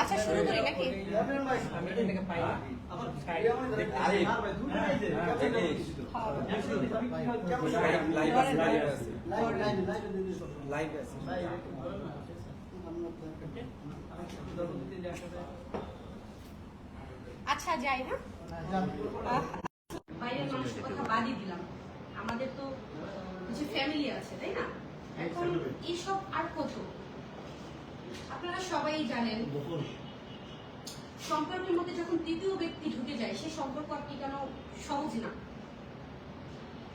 আচ্ছা শুরু করি নাকি? আচ্ছা যাই না আহ, বাইরের মানুষের কথা বাদই দিলাম। আমাদের তো কিছু ফ্যামিলি আছে তাই না? এখন এইসব আর কত? আপনারা সবাই জানেন সম্পর্কের মধ্যে যখন তৃতীয় ব্যক্তি ঢুকে যায় সে সম্পর্ক আর টিকানো সহজ না।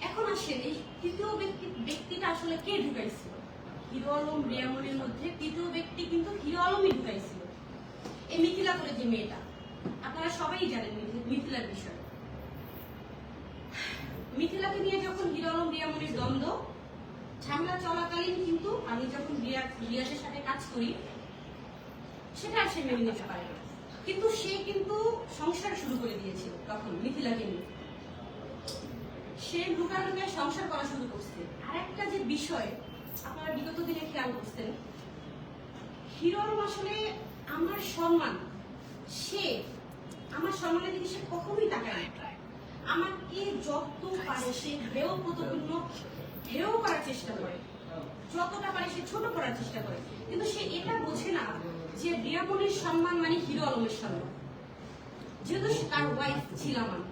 এখন আসেন এই তৃতীয় ব্যক্তি ব্যক্তিটা আসলে কে ঢুকাইছিল? হিরো আলম রিয়ামনির মধ্যে তৃতীয় ব্যক্তি কিন্তু হিরো আলমই ঢুকাইছিল। এই মিথিলা করে যে মেয়েটা আপনারা সবাই জানেন মিথিলার বিষয়ে। মিথিলাকে নিয়ে যখন হিরো আলম রিয়ামনির দ্বন্দ্ব ঝামেলা চলাকালীন কিন্তু আমি যখন রিয়া রিয়াসের সাথে কাজ করি, সেটা সে মেনে নিতে পারে না কিন্তু সে কিন্তু সংসার শুরু করে দিয়েছিল তখন মিথিলাকে নিয়ে। সে ঢুকে সংসার করা শুরু করছে। আর একটা যে বিষয়, আপনারা বিগত দিনে খেয়াল করছেন হিরোর আসলে আমার সম্মান, সে আমার সম্মানের দিকে সে কখনোই তাকায় না। আমাকে যত পারে, সে হেয় প্রতিপূর্ণ হেয় করার চেষ্টা করে। যতটা পারে সে ছোট করার চেষ্টা করে। কিন্তু সে এটা বোঝে না যে রিয়ামনির সম্মান মানে হিরো আলমের সম্মান। যেহেতু তার ওয়াইফ ছিলাম আমি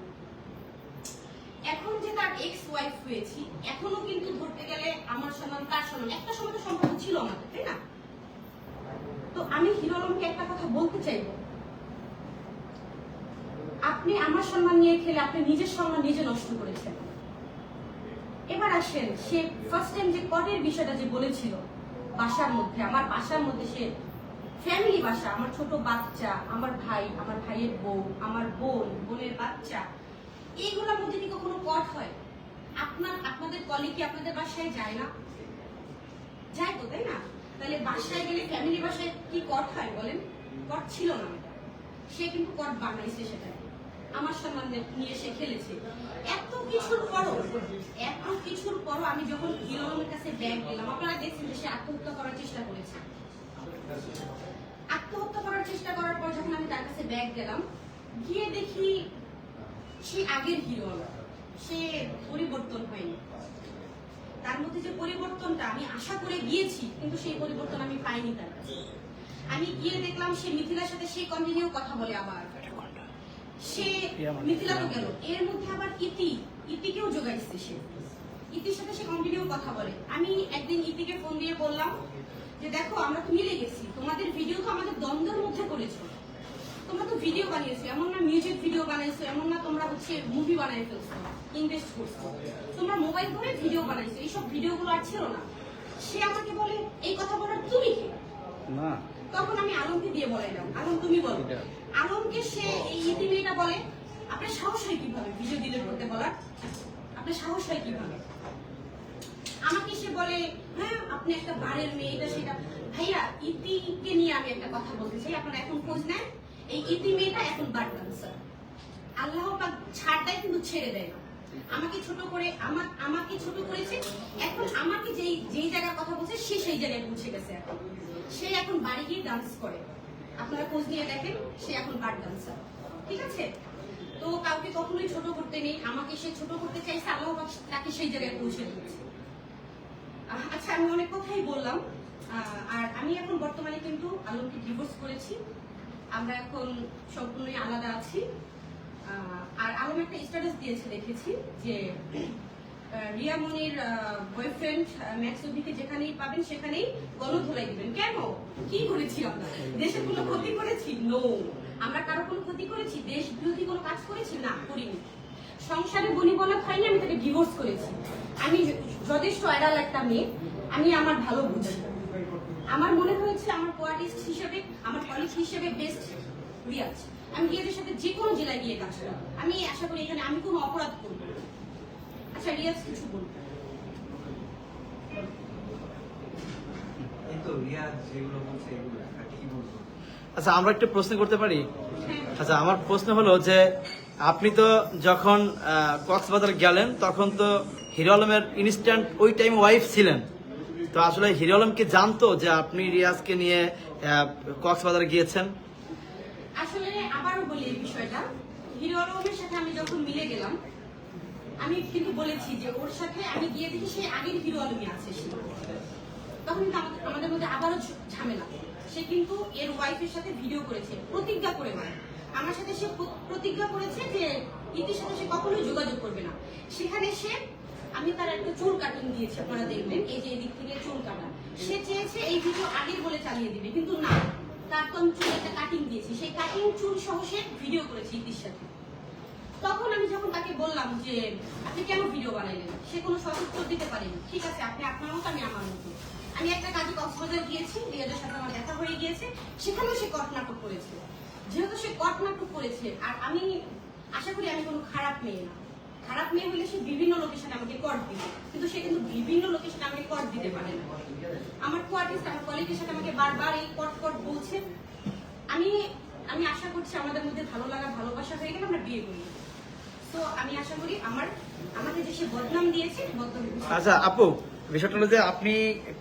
এখন যে তার এক্স ওয়াইফ হয়েছি, এখনও কিন্তু ধরতে গেলে আমার সম্মান, তার সম্মান, একটা সময় তো সম্পর্ক ছিল আমাদের, তাই না? তো আমি হিরো আলমকে একটা কথা বলতে চাইব। আপনি আমার সম্মান নিয়ে খেলে আপনি নিজের সম্মান নিজে নষ্ট করেছেন। এবার আসেন, সে ফার্স্ট টাইম যে কটের বিষয়টা যে বলেছিল, বাসার মধ্যে, আমার বাসার মধ্যে সে ফ্যামিলি বাসা, আমার ছোট বাচ্চা, আমার ভাই, আমার ভাইয়ের বউ, আমার বোন, বোনের বাচ্চা, এইগুলোর মধ্যে কি কখনো কট হয়? আপনার, আপনাদের কলিগ কি আপনাদের বাসায় যায় না? যায় তো, তাই না? তাহলে বাসায় গেলে ফ্যামিলি বাসায় কি কট হয় বলেন? কট ছিল না। সে কিন্তু কট বানাইছে সেটা আমার সম্মান নিয়ে সে খেলেছে। এত কিছুর পরও, এত কিছুর পরও আমি যখন হিরোনের কাছে ব্যাগ দিলাম আপনারা দেখছেন যে সে আত্মহত্যা করার চেষ্টা করেছে। আত্মহত্যা করার চেষ্টা করার পর যখন আমি তার কাছে ব্যাগ গেলাম গিয়ে দেখি সে আগের হিরো। সে পরিবর্তন হয়নি। তার মধ্যে যে পরিবর্তনটা আমি আশা করে গিয়েছি, কিন্তু সেই পরিবর্তন আমি পাইনি তার কাছে। আমি গিয়ে দেখলাম সে মিথিলার সাথে সে কন্টিনিউ কথা বলে আবার। সে মিথিলা তো গেল। এর মধ্যে আবার ইতি। ইতিকেও যোগাইছে সে। ইতির সাথে সে কন্টিনিউ কথা বলে। আমি একদিন ইতিকে ফোন দিয়ে বললাম যে দেখো আমরা তো মিলে গেছি। তোমাদের ভিডিও তো আমাদের দ্বন্দ্বের মধ্যে করেছ তোমরা তো ভিডিও বানিয়েছো। এমন না মিউজিক ভিডিও বানাইছো এমন না তোমরা হচ্ছে মুভি বানাই ফেলছো ইনভেস্ট করছ। তোমরা মোবাইল ধরে ভিডিও বানাইছো। এইসব ভিডিওগুলো আর ছিল না। সে আমাকে বলে এই কথা বলার তুমি কে? তখন আমি আলমকে দিয়ে বলাইলাম। আলম তুমি বলো। আলমকে সে এই বলে আপনার সাহস হয় কীভাবে? ভিডিও ডিলিট করতে বলার? আপনার সাহস হয় কীভাবে? আমাকে সে বলে হ্যাঁ আপনি একটা বারের মেয়ে, এটা সেটা। ভাইয়া, ইতিকে নিয়ে আমি একটা কথা বলতে চাই, আপনারা এখন খোঁজ নেন। এই ইতি মেয়েটা এখন বার ডান্সার আল্লাহ পাক ছাড় দেয় কিন্তু ছেড়ে দেয় না। আমাকে ছোট করে আমার আমাকে ছোট করেছে, এখন আমাকে যেই যেই জায়গার কথা বলছে, সে সেই জায়গায় পৌঁছে গেছে এখন। সে এখন বাড়ি গিয়ে ডান্স করে। আপনারা খোঁজ নিয়ে দেখেন, সে এখন বার ডান্সার ঠিক আছে? তো কাউকে কখনোই ছোট করতে নেই। আমাকে সে ছোট করতে চাইছে আল্লাহ তাকে সেই জায়গায় পৌঁছে দিয়েছে। আচ্ছা আমি অনেক কথাই বললাম। আর আমি এখন বর্তমানে কিন্তু আলমকে ডিভোর্স করেছি। আমরা এখন সম্পূর্ণই আলাদা আছি। আর আলম একটা স্ট্যাটাস দিয়েছে দেখেছি যে আহ, রিয়া মনির বয়ফ্রেন্ড ম্যাক্সুবিকে যেখানেই পাবেন সেখানেই গণধোলাই দিবেন। কেন? কি করেছি আমরা? দেশের কোনো ক্ষতি করেছি? নো আমরা কারও কোনো ক্ষতি করেছি, দেশ বিরোধী কোনো কাজ করেছি? না, করিনি। সংসারে বনি বলা হয়নি আমি তাকে ডিভোর্স করেছি। আমি যথেষ্ট অ্যাডাল একটা মেয়ে, আমি আমার ভালো বুঝি। আমার মনে হয়েছে আমার কোয়ার্টিস্ট হিসেবে, আমার কলিগ হিসেবে বেস্ট রিয়াজ আমি রিয়াজের সাথে যে কোনো জেলায় গিয়ে কাজ করব। আমি আশা করি এখানে আমি কোনো অপরাধ করব। আচ্ছা রিয়াজ, কিছু বলব এই তো রিয়াজ যেগুলো বলছে এগুলো আর কি বলব আচ্ছা আমরা একটা প্রশ্ন করতে পারি? আচ্ছা আমার প্রশ্ন হলো যে আপনি তো যখন কক্সবাজার গেলেন তখন তো হিরো আলমের ইনস্ট্যান্ট ওই টাইম ওয়াইফ ছিলেন। তো আসলে হিরো আলম কি জানতো যে আপনি রিয়াজকে নিয়ে কক্সবাজার গিয়েছেন? আসলে আবারও বলি এই বিষয়টা। হিরো আলমের সাথে আমি যখন মিলে গেলাম আমি কিন্তু বলেছি যে ওর সাথে আমি গিয়ে দেখি সে আগের হিরো আলমই আছে সে। তখন কিন্তু আমাদের- মধ্যে আবারও ঝামেলা। সে কিন্তু এর ওয়াইফের সাথে ভিডিও করেছে, প্রতিজ্ঞা করে আমার সাথে সে প্রতিজ্ঞা করেছে যে ইতির সাথে সে কখনোই যোগাযোগ করবে না। সেখানে সে আমি তার একটা চুল কাটিং দিয়েছি, আপনারা দেখবেন। এই যে এদিক থেকে চুল কাটা। সে চেয়েছে এই ভিডিও আগের বলে চালিয়ে দিবে, কিন্তু না। তার তো আমি চুল একটা কাটিং দিয়েছি। সেই কাটিং চুল সহ সে ভিডিও করেছে ইতির সাথে। তখন আমি যখন তাকে বললাম যে, আপনি কেন ভিডিও বানাইলেন? সে কোনো সদুত্তর দিতে পারেনি। ঠিক আছে, আপনি আপনার মতো, আমি আমার মতো। আমি একটা কাজে কক্সবাজার গিয়েছি রিয়াজের সাথে আমার দেখা হয়ে গিয়েছে। সেখানেও সে কট নাটক করেছে। যেহেতু সে কট নাটক করেছে, আর আমি আশা করি আমি কোনো খারাপ মেয়ে না। খারাপ মেয়ে হলে সে বিভিন্ন লোকেশনে আমাকে কট দিবে। কিন্তু সে কিন্তু বিভিন্ন লোকেশনে আমাকে কট দিতে পারে না। আমার কোয়ার্টিস্ট আমার কলিগের সাথে আমাকে বারবার এই কট কট বলছে। আমি আমি আশা করছি আমাদের মধ্যে ভালো লাগা, ভালোবাসা হয়ে গেলে আমরা বিয়ে করি। তো আমি আশা করি আমার, আমাকে যে সে বদনাম দিয়েছে, বদনাম আচ্ছা আপু বিষয়টা হলো যে আপনি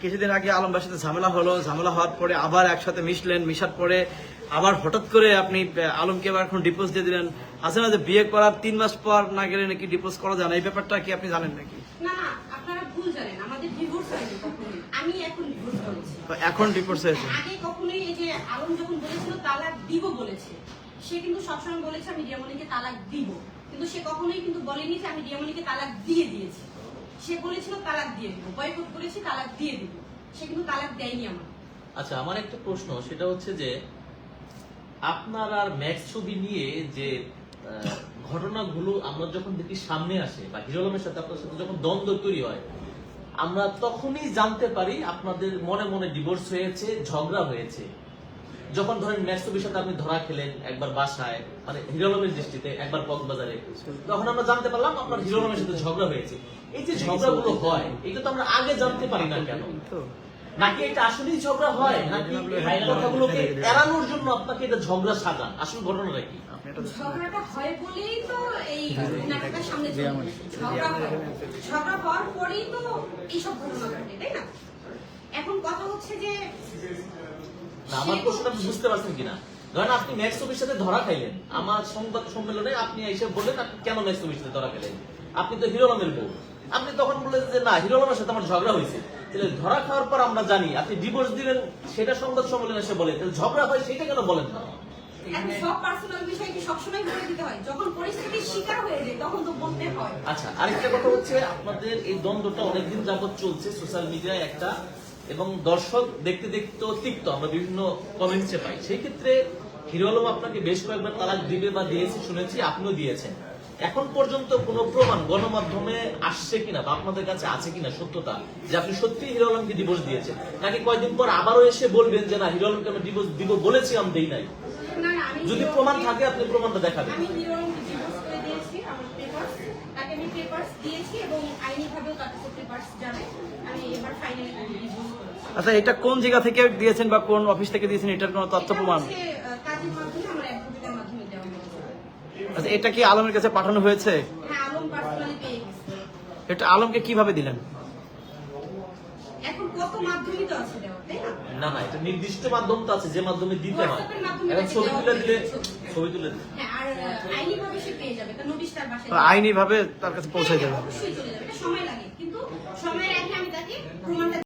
কিছুদিন আগে আলমবার সাথে ঝামেলা হলো ঝামেলা হওয়ার পরে আবার একসাথে মিশলেন মিশার পরে আবার হঠাৎ করে আপনি আলমকে আবার এখন ডিপোজ দিয়ে দিলেন। আছে না যে বিয়ে করার তিন মাস পর না গেলে নাকি ডিপোজ করা যায় না। এই ব্যাপারটা কি আপনি জানেন নাকি? এখন ডিভোর্স হয়েছে? আগে কখনোই এই যে আলম যখন বলেছিল তালাক দিব বলেছে সে কিন্তু সবসময় বলেছে আমি রিয়ামণিকে তালাক দিব। কিন্তু সে কখনোই কিন্তু বলেনি যে আমি রিয়ামণিকে তালাক দিয়ে দিয়েছি। সে বলেছিল তালাক দিয়ে দিব। বয়কট তালাক দিয়ে দিব। সে কিন্তু তালাক দেয়নি আমার আচ্ছা আমার একটা প্রশ্ন, সেটা হচ্ছে যে আপনার আর ম্যাক্স ছবি নিয়ে যে ঘটনাগুলো আমরা যখন দেখি সামনে আসে বা হিরো আলমের সাথে আপনার সাথে যখন দ্বন্দ্ব তৈরি হয়, আমরা তখনই জানতে পারি আপনাদের মনে মনে ডিভোর্স হয়েছে, ঝগড়া হয়েছে। যখন ধরেন ম্যাক্স ছবির সাথে আপনি ধরা খেলেন একবার বাসায় মানে হিরো আলমের দৃষ্টিতে একবার কক্সবাজারে তখন আমরা জানতে পারলাম আপনার হিরো আলমের সাথে ঝগড়া হয়েছে। এই যে ঝগড়াগুলো হয় এটা তো আমরা আগে জানতে পারি না কেন? নাকি এটা আসলেই ঝগড়া হয়? নাকি এই কথাগুলোকে এড়ানোর জন্য আপনাকে এটা ঝগড়া সাজান আসল ঘটনাটা কি? ঝগড়াটা হয় বলেই তো এই নাটকটা সামনে ঝগড়া ঝগড়া হওয়ার পরেই তো এইসব ঘটনা ঘটে তাই না? এখন কথা হচ্ছে যে না আমার প্রশ্নটা আপনি বুঝতে পারছেন কিনা? ধরেন আপনি ম্যাক্স অফিস সাথে ধরা খাইলেন। আমার সংবাদ সম্মেলনে আপনি এসে বললেন আপনি কেন ম্যাক্স অফিস সাথে ধরা খেলেন আপনি তো হিরো নামের বউ। আপনি তখন বললেন যে না হিরো নামের সাথে আমার ঝগড়া হয়েছে। তাহলে ধরা খাওয়ার পর আমরা জানি আপনি ডিভোর্স দিলেন সেটা সংবাদ সম্মেলনে এসে বলেন তাহলে ঝগড়া হয় সেটা কেন বলেন না? আচ্ছা আরেকটা কথা হচ্ছে আপনাদের এই দ্বন্দ্বটা অনেকদিন যাবত চলছে সোশ্যাল মিডিয়ায় একটা এবং দর্শক দেখতে দেখতে তিক্ত আমরা বিভিন্ন কমেন্টসে পাই। সেই ক্ষেত্রে হিরো আলম আপনাকে বেশ কয়েকবার তালাক দিবে বা দিয়েছে শুনেছি আপনিও দিয়েছেন। এখন পর্যন্ত কোনো প্রমাণ গণমাধ্যমে আসছে কিনা বা আপনাদের কাছে আছে কিনা সত্যতা যে আপনি সত্যি হিরো আলমকে ডিভোর্স দিয়েছেন? নাকি কয়েকদিন পর আবারও এসে বলবেন যে না হিরো আলমকে আমি ডিভোর্স দিব বলেছিলাম দেই নাই যদি প্রমাণ থাকে আপনি প্রমাণটা দেখাবেন। আমি হিরোইনকে ডিভোর্স করে দিয়েছি আমার পেপারস তাকে আমি পেপারস দিয়েছি এবং আইনিভাবেও তার কাছে পেপারস যাবে। আমি এবার ফাইনালি আচ্ছা এটা কোন জায়গা থেকে দিয়েছেন বা কোন অফিস থেকে দিয়েছেন এটার কোনো তথ্য প্রমাণ? আচ্ছা এটা কি আলমের কাছে পাঠানো হয়েছে? হ্যাঁ আলম পার্সোনালি পেয়ে গেছে। এটা আলমকে কীভাবে দিলেন? না? না না এটা নির্দিষ্ট মাধ্যম তো আছে যে মাধ্যমে দিতে হয়। WhatsApp-এর এখন ছবি তুলে দিলে ছবি তুলে দিলে। হ্যাঁ আইনি ভাবে সে পেয়ে যাবে তার কাছে পৌঁছাই হ্যাঁ, যাবে সময় লাগে। কিন্তু সময়ের